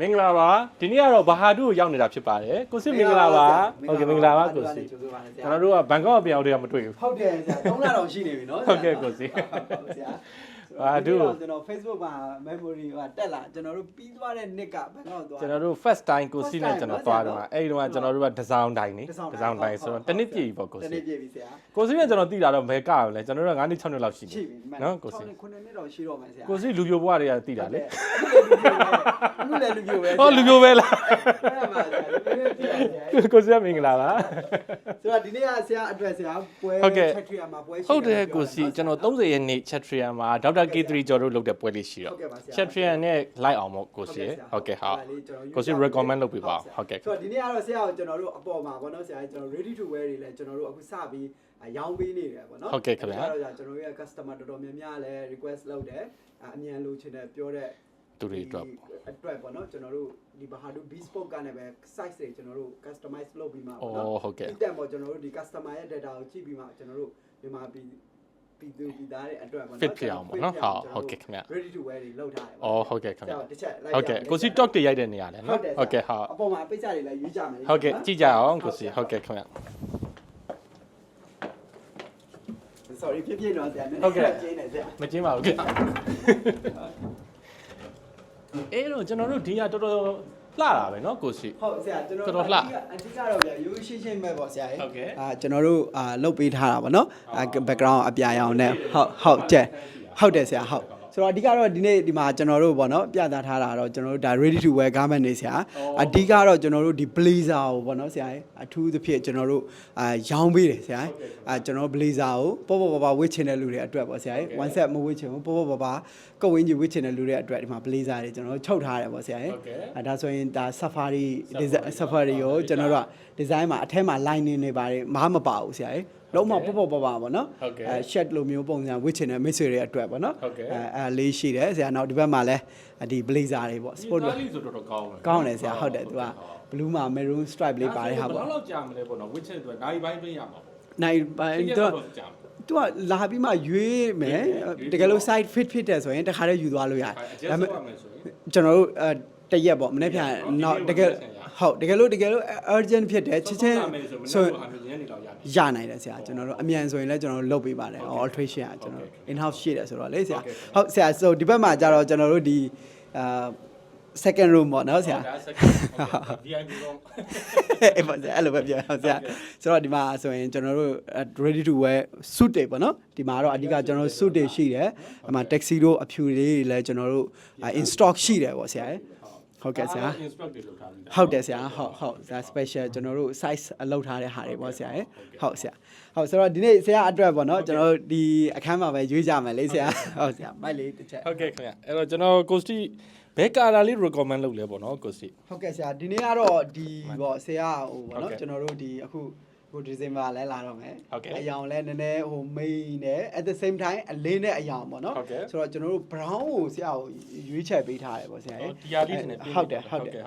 မင်္ဂလာပါဒီနေ့ကတော့ဘာဟာဒူကိုရောက်နေတာဖြစ်ပါတယ်ကိုစစ်မင်္ဂလာပါဟုတ်ကဲ့မင်္ဂလာပါကိုစစ်ကျေးဇူးပါဆရာကျွန်တော်တို့ကဘန်ကောက်အပြောင်းတည်းကမတွေ့ဘူးဟုတ်တယ်ဆရာ3လတော့ရှိနေပြီနော်ဟုတ်ကဲ့ကိုစီဟုတ်ဆရာအာဒုကျွန်တော် Facebook မှာ memory ကတက်လာကျွန်တော်တို့ပြီးသွားတဲ့နှစ်ကဘယ်တော့သွားကျွန်တော်တို့ first time ကိုစစ်နဲ့ First time ကျွန်တော်နော်သွားဆရာတော့အဲ့ဒီတော့ကျွန်တော်တို့ကဒီဇိုင်းတိုင်းနေဒီဒီဇိုဇိုင်းင်းတိုတိုင်းင်ဆိုတော့တစ်နှစ်ပြည့်ပြီပေါ့ကိုတစ်စစ်နှစ်ပြည့်ပြီဆရာကိုစစ်နဲ့ကျွန်တော်တည်တာတော့ဘယ်ကောက်လဲကျွန်တော်တို့က9နှစ်6နှစ်လောက်ရှိနေရှိပြီနော်ကိုစစ်ခုနှစ်နှစ်တော့ရှိတော့မယ်ဆရာကိုစစ်လူပြိုဘွားတွေကတည်တာ လေအခုလည်းလူပြိုပဲဟောလူပြိုပဲလားအဲ့ဒါပါဆရာလူပြိုပဲဆရာကိုစစ်ကမင်္ဂလာပါဆိုတော့ဒီနေ့ကဆရာအတွက်ဆရာပွဲဟုတ်ကဲ့ချက်ထရီယာမှာပွဲရှိဟုတ်တယ်ကိုစီကျွန်တော်30ရက်နေ့ Chatrian မှာဒေါက်တာ K3 ကျော်တို့လုပ်တဲ့ပွဲလေးရှိတော့ဟုတ်ကဲ့ပါဆရာ Chatrian နဲ့ like အောင်မို့ကိုစီဟုတ်ကဲ့ဟုတ်ကိုစီ recommend လုပ်ပေးပါဟုတ်ကဲ့ဆိုတော့ဒီနေ့ကတော့ဆရာကိုကျွန်တော်တို့အပေါ်မှာဗောနော်ဆရာကျွန်တော် ready to wear တွေလည်းကျွန်တော်တို့အခုစပြီးရောင်းပေးနေတယ်ဗောနော်ဟုတ်ကဲ့ခင်ဗျာအဲ့ဒါကျွန်တော်တို့ရဲ့ customer တော်တော်များများလည်း request လုပ်တယ်အမြန်လိုချင်တယ်ပြောတဲ့ သူတွေအတွက်အတွက်ပေါ့နော်ကျွန်တော်တို့ဒီ Bahadur bespoke ကနေပဲ size တွေကျွန်တော်တို့ customize လုပ်ပြီးမှာအော်ပေါ့နော်ဟုတ်ကဲ့ဒီတက်ပေါ့ကျွန်တော်တို့ဒီ customer ရဲ့ data ကိုကြည့်ပြီးမှကျွန်တော်တို့ဒီမှာပြီးပြီးသူပြီးသားတဲ့အတွက်ပေါ့နော် fit ဖြစ်အောင်ပေါ့နော်ဟုတ်ဟုတ်ကဲ့ခင်ဗျာ ready to wear တွေလုပ်ထားတယ်အော်ဟုတ်ကဲ့ခင်ဗျာတစ်ချက်လိုက်ဟုတ်ကဲ့ကိုစီ talk တွေရိုက်တဲ့နေရာလဲနော်ဟုတ်ကဲ့ဟုတ်အပေါ်မှာပိတ်စတွေလည်းရွေးကြမယ်ဟုတ်ကဲ့ကြည့်ကြအောင်ကိုစီဟုတ်ကဲ့ခင်ဗျာ sorry ပြည့်ပြည့်တော့ဆရာနည်းဟုတ်ကဲ့ကျင်းနေဆရာမကျင်းပါဘူးခင် အဲ့တော့ကျွန်တော်တို့ဒီကတော်တော်လှတာပဲเนาะကိုစီ ဟုတ်ဆရာကျွန်တော် တော်တော်လှ အဓိကတော့ဗျာရိုးရှင်းရှင်းပဲပေါ့ဆရာရေ ဟုတ်ကဲ့ အာကျွန်တော်တို့အာလုတ်ပေးထားတာပေါ့နော်အာ ဟုတ် background အပြာရောင်နဲ့ဟုတ်ဟုတ်ကျဲဟုတ်တယ်ဆရာဟုတ် ဆိုတော့အဓိကတော့ဒီနေ့ဒီမှာကျွန်တော်တို့ပေါ့နော်ပြသထားတာတော့ကျွန်တော်တို့ဒါ ready to wear garment နေဆရာအဓိကတော့ကျွန်တော်တို့ဒီ blazer ကိုပေါ့နော်ဆရာရေအထူးသဖြင့်ကျွန်တော်တို့အာရောင်းပေးတယ်ဆရာရေအာကျွန်တော် blazer ကိုပေါ့ပေါ့ပါပါဝတ်ချင်တဲ့လူတွေအတွက်ပေါ့ဆရာရေ one set မဝတ်ချင်ဘူးပေါ့ပေါ့ပါပါကုတ်ဝင်းကြီးဝတ်ချင်တဲ့လူတွေအတွက်ဒီမှာ blazer တွေကျွန်တော်တို့ချုပ်ထားတယ်ပေါ့ဆရာရေဟုတ်ကဲ့အဲဒါဆိုရင်ဒါ safari design safari ကိုကျွန်တော်တို့က design မှာအထက်မှာ lining တွေပါတယ်မားမပါဘူးဆရာကြီးလုံးဝပေါ့ပေါ့ပေါ့ပါပေါ့နော်ဟုတ်ကဲ့အဲ shed လိုမျိုးပုံစံဝစ်ချင်တဲ့မိတ်ဆွေတွေအတွက်ပေါ့နော်ဟုတ်ကဲ့အဲအဲလေးရှိတယ်ဆရာနောက်ဒီဘက်မှာလည်းဒီ blazer တွေပေါ့ sport ကားလေးဆိုတော်တော်ကောင်းတယ်ကောင်းတယ်ဆရာဟုတ်တယ်သူက blue မှာ maroon stripe လေးပါတယ်ဟာပေါ့ဘယ်လောက်ကြာမလဲပေါ့နော်ဝစ်ချက်အတွက်နိုင်ပိုင်းတွင်းရမှာပေါ့နိုင်ပိုင်းတကယ်သူကတော့ကြာသူကလာပြီးမှရွေးမယ်ရွေးတကယ်လို့ side fit ဖြစ်တယ်ဆိုရင်တခါတည်းယူသွားလို့ရတယ်အကျဉ်းဒါပေဆုံးမဲ့ရမယ်ဆိုရင်ကျွန်တော်တို့အဲတရက်ပေါ့မနေ့ပြန်နောက်တကယ် ဟုတ်တကယ်လို့တကယ်လို့ urgent ဖြစ်တယ်ချက်ချင်းဆိုဆိုဟာမျိုးညနေလောက်ရတယ်ရနိုင်တယ်ဆရာကျွန်တော်တို့အမြန်ဆိုရင်လည်းကျွန်တော်တို့လုပ်ပေးပါတယ် alteration ကကျွန်တော်တို့ in house ရှိတယ်ဆိုတော့လေဆရာဟုတ်ဆရာဆိုဒီဘက်မှာကျတော့ကျွန်တော်တို့ဒီအာ second room ပေါ့နော်ဆရာဒါ second VIP တော့အဲ့ပါဆရာအဲ့လိုပဲပြောအောင်ဆရာဆိုတော့ဒီမှာဆိုရင်ကျွန်တော်တို့ ready to wear suit တွေပေါ့နော်ဒီမှာတော့အဓိကကျွန်တော်တို့ suit တွေရှိတယ်အမှ taxi တို့အဖြူလေးတွေလည်းကျွန်တော်တို့ in stock ရှိတယ်ပေါ့ဆရာ ဟုတ်ကဲ့ဆရာ instruct တွေလုပ်ထားပြီဟုတ်တယ်ဆရာဟုတ်ဟုတ်ဆရာ special ကျွန်တော်တို့ size အလုပ်ထားတဲ့ဟာတွေပေါ့ဆရာရယ်ဟုတ်ဆရာဟုတ်ဆိုတော့ဒီနေ့ဆရာအတွက်ပေါ့နော်ကျွန်တော်တို့ဒီအခန်းမှာပဲရွေးကြမယ်လေဆရာဟုတ်ဆရာမိုက်လေးတစ်ချက်ဟုတ်ကဲ့ခင်ဗျအဲ့တော့ကျွန်တော် costi ဘယ်ကာလာလေး recommend လုပ်လဲပေါ့နော် costi ဟုတ်ကဲ့ဆရာဒီနေ့ကတော့ဒီပေါ့ဆရာဟိုပေါ့ဟုတ်နော်ကဲ့ကျွန်တော်တို့ဒီအခု ဟိုဒီဇင်ဘာလဲလာတော့မယ်ဟုတ်ကဲ့အယောင်လဲနည်းနည်းဟို main နဲ့ at the same time အလင်းနဲ့အယောင်ပေါ့နော်ဟုတ်ကဲ့ဆိုတော့ကျွန်တော်တို့ brown ကိုဆရာကိုရွေးချက်ပေးထားတယ်ပေါ့ဆရာရယ်ဒီဟာလေးနဲ့ဟုတ်တယ်ဟုတ်တယ်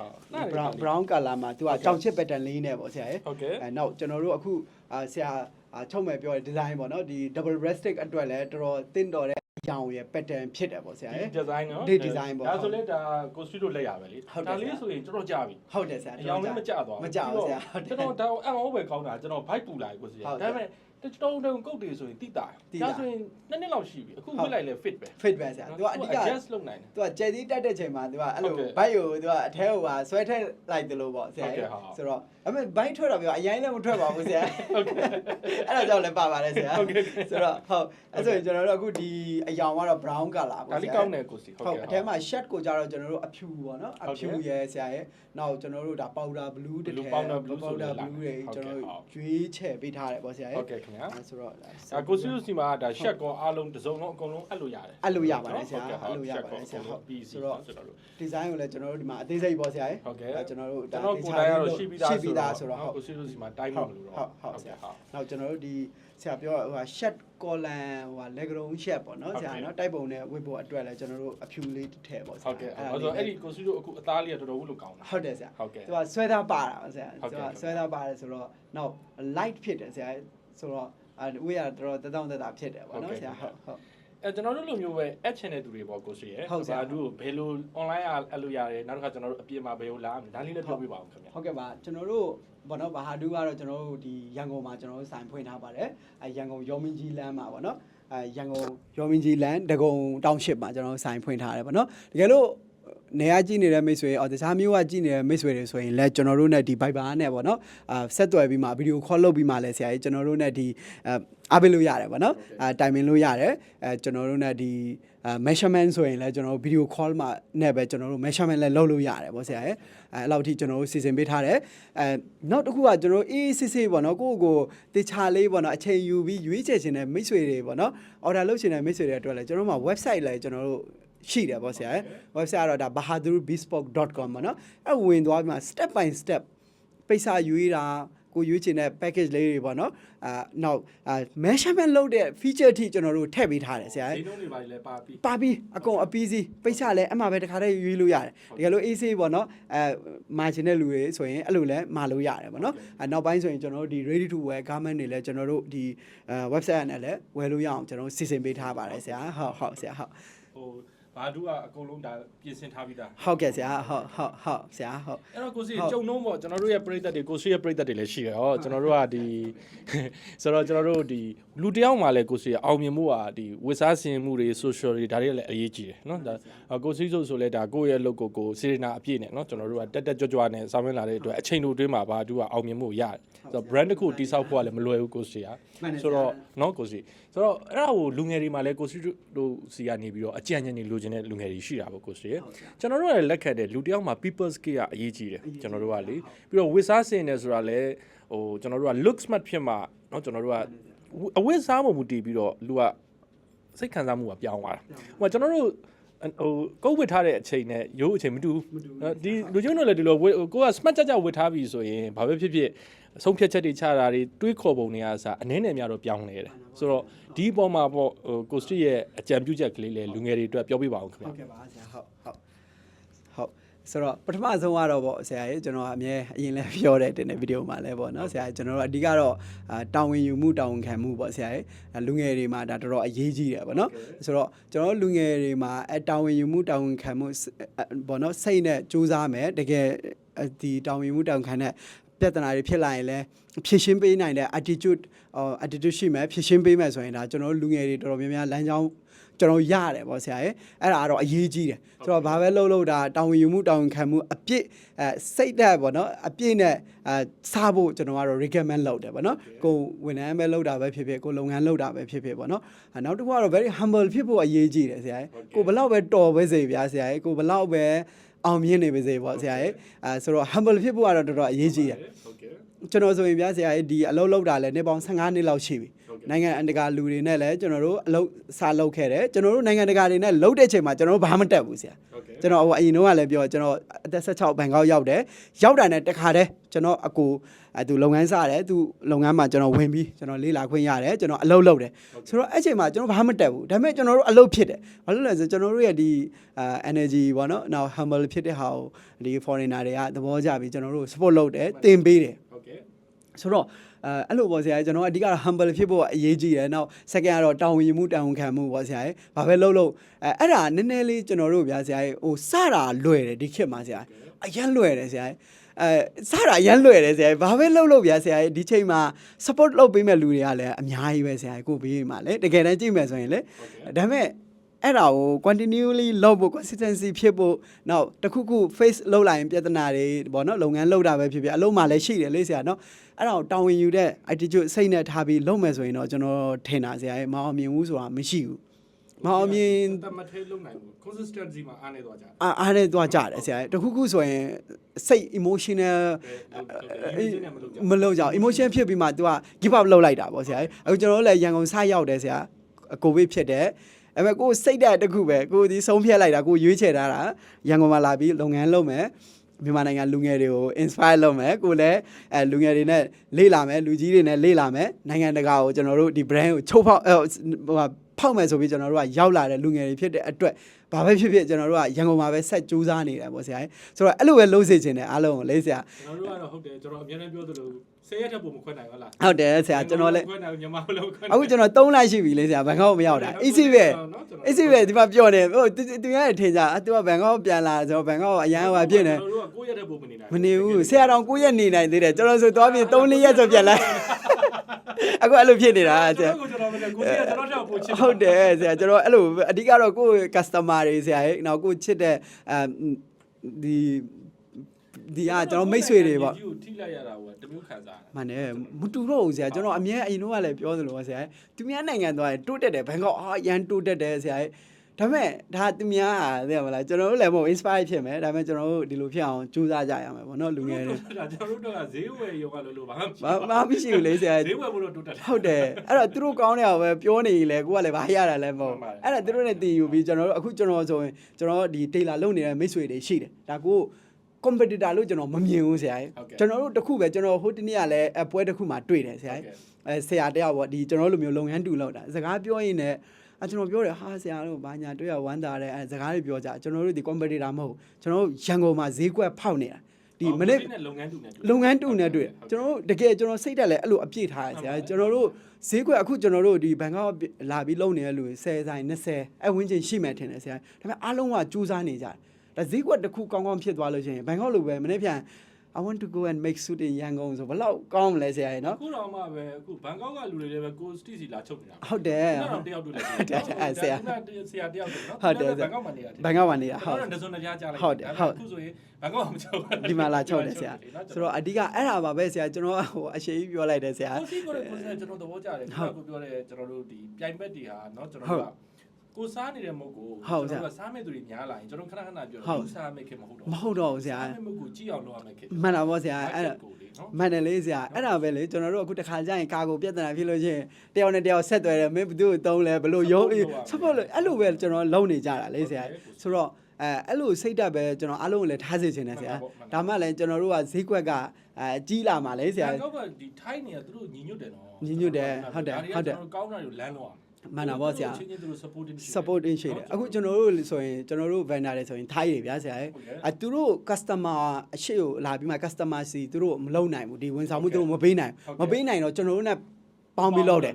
brown brown color မှာသူကကြောင်ချစ် pattern လေးနဲ့ပေါ့ဆရာရယ်ဟုတ်ကဲ့အဲနောက်ကျွန်တော်တို့အခုအာဆရာအာချုပ်မယ်ပြောတဲ့ design ပေါ့နော်ဒီ double breasted အတွက်လည်းတော်တော်တင့်တော်တဲ့ အရောင်ရဲ့ pattern ဖြစ်တယ်ပေါ့ဆရာဒီရယ် design နော် ဒီ design ပေါ့ဒါဆိုလဲဒါ costi တို့လက်ရပဲလေဟုတ်တယ်ဒါလေးဆိုရင်တော်တော်ကြာပြီဟုတ်တယ်ဆရာအရောင်လေးမကြသွားဘူးမကြဘူးဆရာဟုတ်တယ်ကျွန်တော်ဒါအံ့ဩပဲကောင်းတာကျွန်တော် bike ပူလာပြီကိုစီဟုတ်ဒါတယ်ပေမဲ့တတော်တုံကုတ်တွေဆိုရင်တိတာတိတာဒါဆိုရင်နှစ်နှစ်လောက်ရှိပြီအခုဟုတ်ဝစ်လိုက်လဲ fit ပဲ fit ပဲဆရာသူကအဓိက adjust လုပ်နိုင်တယ်သူကကျယ်သီးတက်တဲ့ချိန်မှာသူကအဲ့လိုဟုတ်ကဲ့ဘိုက်ကိုသူကအထဲကိုပါဆွဲထည့်လိုက်တယ်လို့ပေါ့ဆရာဟုတ် ကဲ့ဟုတ်ဟုတ်ဆိုတော့အမေဘိုက်ထွက်တော့ပြောအရင်လည်းမထွက်ပါဘူးဆရာဟုတ်ကဲ့အဲ့ဒါကြောင့်လည်းပါပါတယ်ဆရာဟုတ်ကဲ့ဆိုတော့ဟုတ်အဲ့ဆိုရင်ကျွန်တော်တို့အခုဒီအယောင်ကတော့ brown color ပေါ့ဆရာဒါလေးကောင်းတယ်ကိုစီဟုတ်အထဲမှာ shirt ကိုကြတော့ကျွန်တော်တို့အဖြူပေါ့နော်အဖြူရယ်ဆရာရယ်နောက်ကျွန်တော်တို့ဒါ powder blue တစ်ထည် Blue powder blue ဆို powder လာ blue တွေဟုတ်ကျွန်ကဲ့တော်ဟုတ်တို့ကျွေးချဲ့ပေးထားတယ်ပေါ့ဆရာရယ်ဟုတ်ကဲ့ခင်ဗျာအဲ့ဆိုတော့ဒါကိုစီစီမှာဒါ shot ကောအားလုံးတစ်စုံလုံးအကုန်လုံးအဲ့လိုရတယ်အဲ့လိုရပါတယ်ဆရာဟုတ်ကဲ့အဲ့လိုရပါတယ်ဆရာဟုတ်ပြီးဆိုဆိုတော့တော့ကျွန်တော်တို့ design ကိုလည်းကျွန်တော်တို့ဒီမှာအသေးစိတ်ပေါ့ဆရာရယ်ဟုတ်ကဲ့အဲ့ကျွန်တော်တို့ကျွန်တော်ကိုယ်တိုင်ကတော့ရှိပြီးသားရှိပြီးသားဆိုတော့ကိုစီစီမှာတိုင်းမလို့တော့ဟုတ်ဟုတ်ဆရာဟုတ်နောက်ကျွန်တော်တို့ဒီဆရာပြောဟိုဟာ shirt collar ဟိုဟာ leg round shirt ပေါ့နော်ဆရာနော်တိုက်ပုံနဲ့ဝတ်ဖို့အတွက်လည်းကျွန်တော်တို့အဖြူလေးတစ်ထည့်ပေါ့ဆရာဟုတ်ကဲ့အဲ့တော့အဲ့ဒီကိုစီတို့အခုအသားလေးကတော်တော်ဝလို့ကောင်းတာဟုတ်တယ်ဆရာဟုတ်ကဲ့သူကဆွဲသားပါတာပါဆရာဟုတ်သူကဲ့ကဆွဲသားပါတယ်ဆိုတော့နောက် light ဖြစ်တယ်ဆရာဆိုတော့အဲဝေးရတော်တော်တတောင့်တတာဖြစ်တယ်ပေါ့ဟုတ်နော်ကဲ့ဆရာဟုတ်ဟုတ် အဲကျွန်တော်တို့လိုမျိုးပဲ app channel တူတွေပေါ့ကိုရှိရယ်ဟုတ်ဆရာဘာတို့ဘယ်လို online အအဲ့လိုရတယ်နောက်တစ်ခါကျွန်တော်တို့အပြင်မှာဘယ်လိုလာမလဲဒါလေးလည်းပြောပြပါအောင်ခင်ဗျာဟုတ်ကဲ့ပါကျွန်တော်တို့ဘောနော်ဘာဟာဒူကတော့ကျွန်တော်တို့ဒီရန်ကုန်မှာကျွန်တော်တို့ဆိုင်ဖွင့်ထားပါတယ်အဲရန်ကုန်ရောမင်းကြီးလမ်းမှာပေါ့နော်အဲရန်ကုန်ရောမင်းကြီးလမ်းဒဂုံတောင်ရှစ်မှာကျွန်တော်တို့ဆိုင်ဖွင့်ထားတယ်ပေါ့နော်တကယ်လို့ နေရာကြည့်နေတဲ့မိတ်ဆွေအော်တခြားမျိုးကကြည့်နေတဲ့မိတ်ဆွေတွေဆိုရင်လည်းကျွန်တော်တို့နဲ့ဒီ Viber နဲ့ပေါ့နော်အာဆက်သွယ်ပြီးမှဗီဒီယိုခေါ်လုပ်ပြီးမှလည်းဆရာကြီးကျွန်တော်တို့နဲ့ဒီအဲအားပေးလို့ရတယ်ပေါ့နော်အဲတိုင်ပင်လို့ရတယ်အဲကျွန်တော်တို့နဲ့ဒီအဲ measurement ဆိုရင်လည်းကျွန်တော်တို့ video call မှာနဲ့ပဲကျွန်တော်တို့ measurement လည်းလုပ်လို့ရတယ်ပေါ့ဆရာရဲ့အဲအဲ့လောက်ထိကျွန်တော်တို့စီစဉ်ပေးထားတယ်အဲနောက်တစ်ခုကကျွန်တော်တို့အေးအေးဆေးဆေးပေါ့နော်ကိုယ့်ကိုယ်တေချာလေးပေါ့နော်အချိန်ယူပြီးရွေးချယ်ခြင်းနဲ့မိတ်ဆွေတွေပေါ့နော် order လုပ်ခြင်းနဲ့မိတ်ဆွေတွေအတွက်လည်းကျွန်တော်တို့မှာ website လည်းကျွန်တော်တို့ ရှိတယ်ပေါ့ဆရာရဲ့ website ကတော့ဒါ bahadurubespoke.com ပေါ့နော်အဲဝင်သွားပြီးမှ step by step ပိတ်စာရွေးတာကိုရွေးချင်တဲ့ package လေးတွေပေါ့နော်အာနောက်အာ measurement လုပ်တဲ့ feature အထိကျွန်တော်တို့ထည့်ပေးထားတယ်ဆရာရဲ့ဈေးနှုန်းတွေပါလည်းပါပြီးပါပြီးအကုန်အပီးစီပိတ်ချလဲအမှပဲတခါတည်းရွေးလို့ရတယ်တကယ်လို့ AC ပေါ့နော်အဲမာချင်တဲ့လူတွေဆိုရင်အဲ့လိုလဲမာလို့ရတယ်ပေါ့နော်အဲနောက်ပိုင်းဆိုရင်ကျွန်တော်တို့ဒီ ready to wear garment တွေလဲကျွန်တော်တို့ဒီအဲ website နဲ့လဲဝယ်လို့ရအောင်ကျွန်တော်တို့စီစဉ်ပေးထားပါတယ်ဆရာဟုတ်ဟုတ်ဆရာဟုတ်ဟို ဘာဒူကအကုန်လုံးဒါပြင်ဆင်ထားပြီးသားဟုတ်ကဲ့ဆရာဟုတ်ဟုတ်ဟုတ်ဆရာဟုတ်အဲ့တော့ကိုစီကြုံနှုံးပေါ့ကျွန်တော်တို့ရဲ့ပြည်သက်တွေကိုစီရဲ့ပြည်သက်တွေလည်းရှိရတော့ကျွန်တော်တို့ကဒီဆိုတော့ကျွန်တော်တို့ဒီလူတယောက်မှလည်းကိုစီအောင်မြင်မှုကဒီဝစ်စားစင်မှုတွေ social တွေဒါတွေကလည်းအရေးကြီးတယ်နော်ဒါကိုစီဆိုဆိုလဲဒါကိုယ့်ရဲ့လုပ်ကိုကိုစေရနာအပြည့်နဲ့နော်ကျွန်တော်တို့ကတက်တက်ကြွကြွနဲ့ဆောင်ရွက်လာတဲ့အတွက်အချိန်တို့တွင်းမှာဘာဒူကအောင်မြင်မှုရတယ်ဆိုတော့ brand တစ်ခုတိဆောက်ဖို့ကလည်းမလွယ်ဘူးကိုစီကဆိုတော့နော်ကိုစီဆိုတော့အဲ့ဒါကိုလူငယ်တွေမှလည်းကိုစီတို့စီကနေပြီးတော့အကြံဉာဏ်တွေလိုချငတဲ့လူငယ်တွေရှိတာပေါ့ကိုစီရဲ့ကျွန်တော်တို့ကလည်းလက်ခံတဲ့လူတစ်ယောက်မှာ people skill ကအရေးကြီးတယ်ကျွန်တော်တို့ကလေပြီးတော့ဝစ်စားစင်တယ်ဆိုတာလည်းဟိုကျွန်တော်တို့က look smart ဖြစ်မှเนาะကျွန်တော်တို့ကအဝစ်စားမှုမူတည်ပြီးတော့လူကစိတ်ခံစားမှုကပြောင်းသွားတာဟိုကကျွန်တော်တို့ ဟိုကုတ်ဝစ်ထားတဲ့အချိန်နဲ့ရိုးအချိန်မတူဘူးနော်ဒီလူချင်းတို့လည်းဒီလိုဝစ်ကိုက smart ကြကြဝစ်ထားပြီဆိုရင်ဘာပဲဖြစ်ဖြစ်အဆုံးဖြတ်ချက်တွေချတာတွေတွေးခေါ်ပုံတွေအားစအနည်းနဲ့များတော့ပြောင်းနေတယ်ဆိုတော့ဒီအပေါ်မှာပေါ့ဟိုကိုစတီရဲ့အကြံပြုချက်ကလေးလည်းလူငယ်တွေအတွက်ပြောပြပါအောင်ခင်ဗျာဟုတ်ကဲ့ပါဆရာဟုတ်ဟုတ်ဟုတ် ဆိုတော့ပထမဆုံးကတော့ပေါ့ဆရာရေကျွန်တော်ကအမြဲအရင်လည်းပြောတဲ့တင်တဲ့ဗီဒီယိုမှာလည်းပေါ့နော်ဆရာရေကျွန်တော်တို့အဓိကတော့အာတာဝန်ယူမှုတာဝန်ခံမှုပေါ့ဆရာရေအဲလူငယ်တွေမှာဒါတော်တော်အရေးကြီးတယ်ပေါ့နော်ဆိုတော့ကျွန်တော်တို့လူငယ်တွေမှာအဲတာဝန်ယူမှုတာဝန်ခံမှုစအဲပေါ့နော်စိတ်နဲ့စူးစမ်းမယ်တကယ်အဲဒီတာဝန်ယူမှုတာဝန်ခံတဲ့ပြဿနာတွေဖြစ်လာရင်လည်းဖြည့်ရှင်းပေးနိုင်တဲ့ attitude အော် attitude ရှိမယ်ဖြည့်ရှင်းပေးမယ်ဆိုရင်ဒါကျွန်တော်တို့လူငယ်တွေတော်တော်များများလမ်းကြောင်း ကျွန်တော်ရတယ်ပေါ့ဆရာရေအဲ့ဒါကတော့အရေးကြီးတယ်ဆိုတော့ဘာပဲလုပ်လို့ဒါတာဝန်ယူမှုတာဝန်ခံမှုအပြည့်အဲစိတ်သက်ပေါ့နော်အပြည့်နဲ့အဲစားဖို့ကျွန်တော်ကတော့ recommend လုပ်တယ်ပေါ့နော်ကိုဝန်ထမ်းပဲလုပ်တာပဲဖြစ်ဖြစ်ကိုလုပ်ငန်းလုပ်တာပဲဖြစ်ဖြစ်ပေါ့နော်အဲနောက်တစ်ခုကတော့ very humble ဖြစ်ဖို့အရေးကြီးတယ်ဆရာရေကိုဘလောက်ပဲတော်ပဲစေဗျာဆရာရေကိုဘလောက်ပဲအောင်မြင်နေပါစေပေါ့ဆရာရေအဲဆိုတော့ humble ဖြစ်ဖို့ကတော့တော်တော်အရေးကြီးတယ်ဟုတ်ကဲ့ကျွန်တော်ဆိုရင်ဗျာဆရာကြီးဒီအလုပ်လုပ်တာလည်းနှစ်ပေါင်း15နှစ်လောက်ရှိပြီဟုတ်ကဲ့ နိုင်ငံအန္တကာလူတွေနဲ့လည်းကျွန်တော်တို့အလုပ်စာလုပ်ခဲ့တယ်ကျွန်တော်တို့နိုင်ငံတကာတွေနဲ့လုပ်တဲ့ချိန်မှာကျွန်တော်တို့ဘာမှမတက်ဘူးဆရာဟုတ်ကဲ့ကျွန်တော်ဟိုအရင်တုန်းကလည်းပြောကျွန်တော်အသက်16ဘန်ကောက်ရောက်တယ်ရောက်တာနဲ့တခါတည်းကျွန်တော်အကိုအဲသူလုပ်ငန်းစတယ်သူလုပ်ငန်းမှာကျွန်တော်ဝင်ပြီးကျွန်တော်လေးလာခွင့်ရတယ်ကျွန်တော်အလုပ်လုပ်တယ်ဆိုတော့အဲ့ချိန်မှာကျွန်တော်ဘာမှမတက်ဘူးဒါပေမဲ့ကျွန်တော်တို့အလုပ်ဖြစ်တယ်ဘာလို့လဲဆိုကျွန်တော်တို့ရဲ့ဒီအာ energy ပေါ့နော်နောက် humble ဖြစ်တဲ့ဟာကိုဒီ foreigner တွေကသဘောကျပြီးကျွန်တော်တို့ support လုပ်တယ်တင်ပေးတယ်ဟုတ်ကဲ့ ဆိုတော့အဲအဲ့လိုပေါ့ဆရာကြီးကျွန်တော်ကအဓိကတော့ humble ဖြစ်ဖို့ကအရေးကြီးတယ်နောက် second ကတော့တာဝန်ယူမှုတာဝန်ခံမှုပေါ့ဆရာကြီးဘာပဲလုပ်လို့အဲအဲ့ဒါနည်းနည်းလေးကျွန်တော်တို့ဗျာဆရာကြီးဟိုစတာလွယ်တယ်ဒီခေတ်မှာဆရာကြီးအရန်လွယ်တယ်ဆရာကြီးအဲစတာအရန်လွယ်တယ်ဆရာကြီးဘာပဲလုပ်လို့ဗျာဆရာကြီးဒီချိန်မှာ support လုပ်ပေးမဲ့လူတွေကလည်းအများကြီးပဲဆရာကြီးကိုဘေးမှာလေတကယ်တမ်းကြည့်မယ်ဆိုရင်လေဒါပေမဲ့ အဲ့ဒါကို continually လုပ်ဖို့ consistency ဖြစ်ဖို့နောက်တစ်ခုခု face လုပ်လိုက်ရင်ပြဿနာတွေပေါ့နော်လုပ်ငန်းလုပ်တာပဲဖြစ်ဖြစ်အလုံးမှလည်းရှိတယ်လေဆရာနော်အဲ့ဒါကိုတာဝန်ယူတဲ့ attitude စိတ်နဲ့ထားပြီးလုပ်မယ်ဆိုရင်တော့ကျွန်တော်ထင်တာဆရာရဲ့မအောင်မြင်ဘူးဆိုတာမရှိဘူးမအောင်မြင်တမထဲလုံးနိုင်ဘူး consistency မှာအားနေသွားကြတယ်အားအားနဲ့သွားကြတယ်ဆရာရဲ့တစ်ခုခုဆိုရင်စိတ် emotional မလုပ်ကြအောင် emotion ဖြစ်ပြီးမှ तू က give up လုပ်လိုက်တာပေါ့ဆရာအခုကျွန်တော်တို့လည်းရန်ကုန်စရောက်တယ်ဆရာကိုဗစ်ဖြစ်တ ယ်အဲ့မဲ့ကိုယ်စိတ်ဓာတ်တစ်ခုပဲကိုယ်ဒီဆုံးဖြတ်လိုက်တာကိုယ်ရွေးချယ်ထားတာရန်ကုန်မှာလာပြီးလုပ်ငန်းလုပ်မယ်မြန်မာနိုင်ငံလူငယ်တွေကို inspire လုပ်မယ်ကိုယ်လည်းအဲလူငယ်တွေနဲ့လေ့လာမယ်လူကြီးတွေနဲ့လေ့လာမယ်နိုင်ငံတကာကိုကျွန်တော်တို့ဒီ brand ကိုချုပ်ဖောက်အဲဟိုဟာဖောက်မယ်ဆိုပြီးကျွန်တော်တို့ကရောက်လာတဲ့လူငယ်တွေဖြစ်တဲ့အတွက် ဘာပဲဖြစ်ဖြစ်ကျွန်တော်တို့ကရန်ကုန်မှာပဲဆက်ကြိုးစားနေတယ်ပေါ့ဆရာကြီးဆိုတော့အဲ့လိုပဲလုပ်စေချင်တယ်အားလုံးကိုလေဆရာကျွန်တော်တို့ကတော့ဟုတ်တယ်ကျွန်တော်အများနဲ့ပြောသလိုဆယ်ရက်ထက်ပိုမခွဲနိုင်ဘူးလားဟုတ်တယ်ဆရာကျွန်တော်လည်းခွဲနိုင်ဘူးညီမလည်းခွဲနိုင်အခုကျွန်တော်3လရှိပြီလေဆရာဘန်ကောက်မရောက်တာ easy ပဲ easy ပဲဒီမှာပြောနေဟိုသူသူရဲ့ထင်ကြသူကဘန်ကောက်ပြန်လာဆိုတော့ဘန်ကောက်ကအရန်ဟိုဖြစ်နေကျွန်တော်တို့က9ရက်ထက်ပိုမနေနိုင်မနေဘူးဆရာတော်9ရက်နေနိုင်သေးတယ်ကျွန်တော်ဆိုသွားပြီး3 4ရက်ဆိုပြန်လာ အခုအဲ့လိုဖြစ်နေတာဆရာကျွန်တော်မလည်းကိုစီကကျွန်တော်ထက်ပိုချစ်ဟုတ်တယ်ဆရာကျွန်တော်အဲ့လိုအဓိကတော့ကိုယ့် customer တွေဆရာရဲ့နောက်ကိုယ်ချစ်တဲ့အဲဒီဒီကကျွန်တော်မိတ်ဆွေတွေပေါ့ဒီကိုထိလိုက်ရတာကတမျိုးခံစားရမှန်တယ်မတူတော့ဘူးဆရာကျွန်တော်အမြဲအရင်တော့ကလည်းပြောသလိုပါဆရာသူများနိုင်ငံသွားရင်တိုးတက်တယ်ဘန်ကောက်အာရန်တိုးတက်တယ်ဆရာ ဒါပေမဲ့ဒါသူများသိရမလားကျွန်တော်တို့လည်းမဟုတ် inspire ဖြစ်မယ်ဒါပေမဲ့ကျွန်တော်တို့ဒီလိုဖြစ်အောင်ကြိုးစားကြရမယ်ပေါ့နော်လူငယ်တွေတာကျွန်တော်တို့ကဈေးဝယ်ရောကလို့လို့ဘာမှဘာမှမရှိဘူးလေဆရာဈေးဝယ်ဖို့တော့တိုးတက်တယ်ဟုတ်တယ်အဲ့တော့သူတို့ကောင်းတဲ့အောင်ပဲပြောနေရင်လေကိုကလည်းဘာရတာလဲမဟုတ်မှန်ပါတယ်အဲ့ဒါသူတို့နဲ့တည်ယူပြီးကျွန်တော်တို့အခုကျွန်တော်ဆိုရင်ကျွန်တော်ဒီ tailor လုပ်နေတဲ့မိတ်ဆွေတွေရှိတယ်ဒါကို competitor လို့ကျွန်တော်မမြင်ဘူးဆရာကြီးကျွန်တော်တို့တစ်ခုပဲကျွန်တော်ဟိုတနေ့ကလည်းအပွဲတစ်ခုမှတွေ့တယ်ဆရာကြီးအဲဆရာတယောက်ပေါ့ဒီကျွန်တော်တို့လိုမျိုးလုပ်ငန်းတူလောက်တာစကားပြောရင်လည်း အကျွန်တော်ပြောတယ်ဟာဆရာတို့ဘာညာတွေ့ရဝမ်းသာတယ်အဲစကားတွေပြောကြကျွန်တော်တို့ဒီ competitor မဟုတ်ကျွန်တော်တို့ရန်ကုန်မှာဈေးကွက်ဖောက်နေတာဒီမနေ့လုပ်ငန်းတူနဲ့လုပ်ငန်းတူနဲ့တွေ့ကျွန်တော်တို့တကယ်ကျွန်တော်စိတ်တက်လဲအဲ့လိုအပြည့်ထားရဆရာကျွန်တော်တို့ဈေးကွက်အခုကျွန်တော်တို့ဒီဘန်ကောက်လာပြီးလုံနေတဲ့လူတွေ10ဆိုင်20အဲ့ဝင်းချင်းရှိမှထင်တယ်ဆရာဒါပေမဲ့အားလုံးကစူးစမ်းနေကြတယ်ဒါဈေးကွက်တစ်ခုကောင်းကောင်းဖြစ်သွားလို့ရှိရင်ဘန်ကောက်လိုပဲမနေ့ပြန် I want to go and make suit in Yangon ဆိုဘလောက်ကောင်းမလဲဆရာရေနော်အခုတော့မှပဲအခုဘန်ကောက်ကလူတွေလည်းပဲကိုစတီစီလာချုပ်နေတာဟုတ်တယ်ဟုတ်တယ်တယောက်တူလည်းဟုတ်တယ်ဆရာဆရာတယောက်တူနော်ဟုတ်တယ်ဘန်ကောက်မှာနေတာဘန်ကောက်မှာနေတာဟုတ်တယ်ဒဇွန်ကြားကြားလိုက်ဟုတ်တယ်ဟုတ်အခုဆိုရင်ဘန်ကောက်မှာမချုပ်ဘူးဒီမှာလာချုပ်တယ်ဆရာဆိုတော့အဓိကအဲ့ဒါပါပဲဆရာကျွန်တော်ဟိုအရှိကြီးပြောလိုက်တယ်ဆရာကိုစီကိုလည်းကျွန်တော်သဘောကျတယ်ကျွန်တော်ပြောတယ်ကျွန်တော်တို့ဒီပြိုင်ဘက်တွေဟာနော်ကျွန်တော်တို့က ကိုစားနေတဲ့မဟုတ်ကိုကျွန်တော်ကစားမဲ့သူတွေများလာရင်ကျွန်တော်ခဏခဏပြောတယ်စားမဲ့ခင်မဟုတ်တော့မဟုတ်တော့ဘူးဆရာစားမဲ့မဟုတ်ကိုကြည့်အောင်လုပ်ရမယ်ခင်မှန်တာပေါ့ဆရာအဲ့ဒါကိုလေနော်မှန်တယ်လေဆရာအဲ့ဒါပဲလေကျွန်တော်တို့အခုတစ်ခါကျရင်ကာကိုပြဿနာဖြစ်လို့ရှိရင်တယောက်နဲ့တယောက်ဆက်သွယ်တယ်မင်းဘယ်သူ့ကိုတုံးလဲဘယ်လိုရုံးဆပ်ဖို့လို့အဲ့လိုပဲကျွန်တော်လုံနေကြတာလေဆရာဆိုတော့အဲအဲ့လိုစိတ်ဓာတ်ပဲကျွန်တော်အားလုံးကိုလည်းထားစေချင်တယ်ဆရာဒါမှလည်းကျွန်တော်တို့ကဈေးကွက်ကအဲကြီးလာမှာလေဆရာဘန်ကောက်ကဒီထိုင်းနေကသူတို့ညီညွတ်တယ်နော်ညီညွတ်တယ်ဟုတ်တယ်ဟုတ်တယ်ကောင်းတာတွေလမ်းတော့ မှန်တာပေါ့ဆရာ ချင်းချင်းသူတို့ supporting ရှိတယ် supporting ရှိတယ်အခုကျွန်တော်တို့ဆိုရင်ကျွန်တော်တို့ vendor တွေဆိုရင် Thai တွေဗျာဆရာရဲ့အဲသူတို့ customer အရှိကိုလာပြီးမှ customer စီသူတို့မလုံနိုင်ဘူးဒီဝန်ဆောင်မှုသူတို့မပေးနိုင်မပေးနိုင်တော့ကျွန်တော်တို့ ਨੇ ပေါင်းပြီးလုပ်တယ်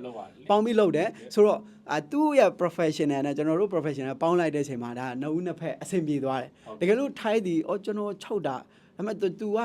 ပေါင်းပြီးလုပ်တယ်ဆိုတော့အသူ့ရဲ့ professional နဲ့ကျွန်တော်တို့ professional ပေါင်းလိုက်တဲ့အချိန်မှာဒါနှစ်ဦးနှစ်ဖက်အဆင်ပြေသွားတယ်တကယ်လို့ ထိုင်းဒီအော်ကျွန်တော်ချုပ်တာ ဒါပေမဲ့ तू က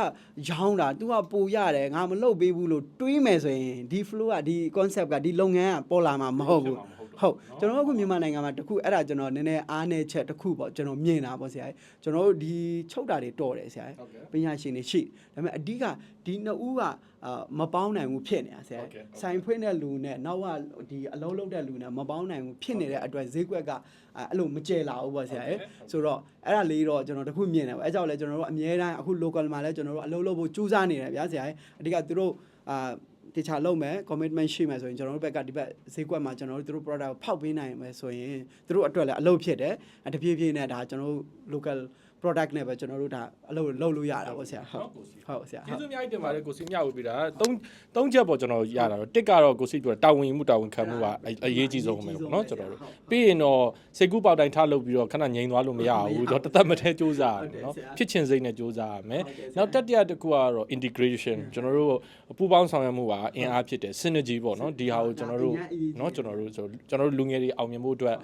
ရောင်းတာ तू ကပိုရတယ်ငါမလုပ်ပေးဘူးလို့တွေးမယ်ဆိုရင်ဒီ flow ကဒီ concept ကဒီလုပ်ငန်းကပေါ်လာမှာမဟုတ်ဘူး ဟုတ်ကျွန်တော်တို့အခုမြန်မာနိုင်ငံမှာတခုအဲ့ဒါကျွန်တော်နည်းနည်းအားနည်းချက်တခုပေါ့ကျွန်တော်မြင်တာပေါ့ဆရာကျွန်တော်တို့ဒီချုပ်တာတွေတော်တယ်ဆရာဟုတ်ကဲ့ပညာရှင်တွေရှိဒါပေမဲ့အဓိကဒီနှစ်ဦးကအာမပေါင်းနိုင်ဘူးဖြစ်နေတာဆရာဟုတ်ကဲ့ဟုတ်ကဲ့ဆိုင်ဖွင့်တဲ့လူနဲ့နောက်ကဒီအလုံးလုံးတဲ့လူနဲ့မပေါင်းနိုင်ဘူးဖြစ်နေတဲ့အတွက်ဈေးကွက်ကအာအဲ့လိုမကျဲလာဘူးပေါ့ဆရာရဲ့ဆိုတော့အဲ့ဒါလေးတော့ကျွန်တော်တခုမြင်တယ်ပေါ့အဲကြောင့်လဲကျွန်တော်တို့အများတိုင်းအခု local မှာလဲကျွန်တော်တို့အလုံးလုံးဖို့ကြိုးစားနေတယ်ဗျာဆရာရဲ့အဓိကသူတို့အာ တခြားလုံးမယ် commitment ရှိမယ်ဆိုရင်ကျွန်တော်တို့ဘက်ကဒီဘက်ဈေးကွက်မှာကျွန်တော်တို့သူတို့ product ကိုဖောက်ပေးနိုင်မယ်ဆိုရင်သူတို့အတွက်လည်းအလုပ်ဖြစ်တယ်အတပြေးပြေးနဲ့ဒါကျွန်တော်တို့ local product နဲ့ပဲကျွန်တော်တို့ဒါအလုပ်လုပ်လို့ရတာပေါ့ဆရာဟုတ်ဟုတ်ဆရာကျေးဟုတ်ဇူးအများကြီးတင်ပါတယ်ကိုစီမြဝေပေးတာ၃၃ချက်ပေါ့ကျွန်တော်ရတာတော့တစ်ကတော့ကိုစီပြောတာဝန်ယူမှုတာဝန်ခံမှုကအရေးကြီးဆုံးပဲပေါ့နော်ကျွန်တော်တို့ပြီးရင်တော့စိတ်ကူးပေါက်တိုင်းထားလုပ်ပြီးတော့ခဏငြိမ်သွားလို့မရဘူးတော့တသက်မထဲစူးစမ်းရမယ်နော်ဖြစ်ချင်စိတ်နဲ့စူးစမ်းရမယ်နောက်တတိယတစ်ခုကတော့ integration ကျွန်တော်တို့ပူးပေါင်းဆောင်ရွက်မှုကအင်အားဖြစ်တယ် synergy ပေါ့နော်ဒီဟာကိုကျွန်တော်တို့နော်ကျွန်တော်တို့ဆိုကျွန်တော်တို့လူငယ်တွေအောင်မြင်ဖို့အတွက်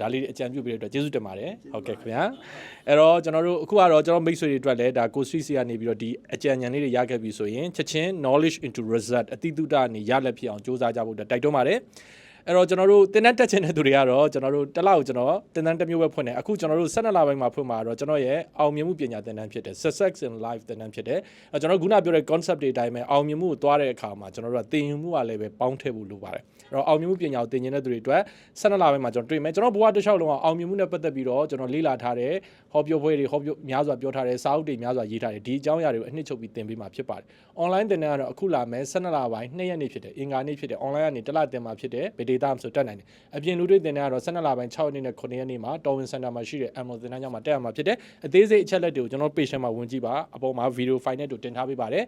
ဒါလေးအကြံပြုပေးတဲ့အတွက်ကျေးဇူးတင်ပါတယ်ဟုတ်ကဲ့ခင်ဗျာအဲ့တော့ကျွန်တော်တို့အခုကတော့ကျွန်တော်မိတ်ဆွေတွေအတွက်လည်းဒါကိုစထရီစီကနေပြီးတော့ဒီအကြံဉာဏ်လေးတွေရခဲ့ပြီဆိုရင်ချက်ချင်း knowledge into result အတိအတုတအနေရလက်ဖြစ်အောင်စူးစမ်းကြဖို့အတွက်တိုက်တွန်းပါတယ် အဲ့တော့ကျွန်တော်တို့တင်တန်းတက်ချင်တဲ့သူတွေကတော့ကျွန်တော်တို့တစ်လောက်ကျွန်တော်တင်တန်းတစ်မျိုးပဲဖွင့်တယ်အခုကျွန်တော်တို့12လပိုင်းမှာဖွင့်မှာတော့ကျွန်တော်ရဲ့အောင်မြင်မှုပညာတင်တန်းဖြစ်တယ် success in life တင်တန်းဖြစ်တယ်အဲ့ကျွန်တော်ခုနပြောတဲ့ concept တွေအတိုင်းပဲအောင်မြင်မှုကိုသွားတဲ့အခါမှာကျွန်တော်တို့ကသင်ယူမှုကလည်းပဲပေါင်းထည့်ဖို့လိုပါတယ်အဲ့တော့အောင်မြင်မှုပညာကိုသင်ကျင်တဲ့သူတွေအတွက်12လပိုင်းမှာကျွန်တော်တွေ့မယ်ကျွန်တော်ဘဝတစ်လျှောက်လုံးအောင်မြင်မှုနဲ့ပတ်သက်ပြီးတော့ကျွန်တော်လေ့လာထားတဲ့ဟောပြောပွဲတွေဟောပြောများစွာပြောထားတဲ့စာအုပ်တွေများစွာရေးထားတယ်ဒီအကြောင်းအရာတွေကိုအနှစ်ချုပ်ပြီးသင်ပေးမှာဖြစ်ပါတယ် online သင်တန်းကတော့အခုလာမယ်12လပိုင်း2ရက်နေ့ဖြစ်တယ်အင်္ဂါနေ့ဖြစ်တယ် online ကနေတစ်လသင်မှာဖြစ်တယ်ဘယ် data ဆိုတက်နိုင်တယ်အပြင်လူတွေတင်တဲ့ကတော့12လပိုင်း6ရက်နေ့နဲ့9ရက်နေ့မှာ Torwin Center မှာရှိတဲ့ Amazon တင်တဲ့ညမှာတက်ရမှာဖြစ်တယ်အသေးစိတ်အချက်လက်တွေကိုကျွန်တော် page ထဲမှာဝင်ကြည့်ပါအပေါ်မှာ video file နဲ့တူတင်ထားပေးပါတယ်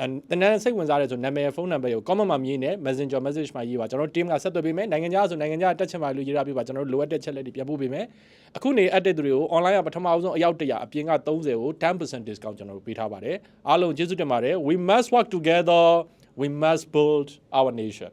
အဲတနင်္စိတ်ဝင်စားတယ်ဆိုနာမည်ဖုန်းနံပါတ်ကို comment မှာမြင်နေ Messenger message မှာရေးပါကျွန်တော် team ကဆက်သွယ်ပေးမယ်နိုင်ငံခြားဆိုနိုင်ငံခြားတက်ချင်ပါလို့ရေးရပေးပါကျွန်တော်လိုအပ်တဲ့ချက်လက်တွေပြန်ပို့ပေးမယ်အခုနေအပ်တဲ့သူတွေကို online ကပထမအောင်ဆုံးအယောက်100အပြင်က30ကို10% discount ကျွန်တော်တို့ပေးထားပါတယ်အားလုံးကျေးဇူးတင်ပါတယ် we must work together we must build our nation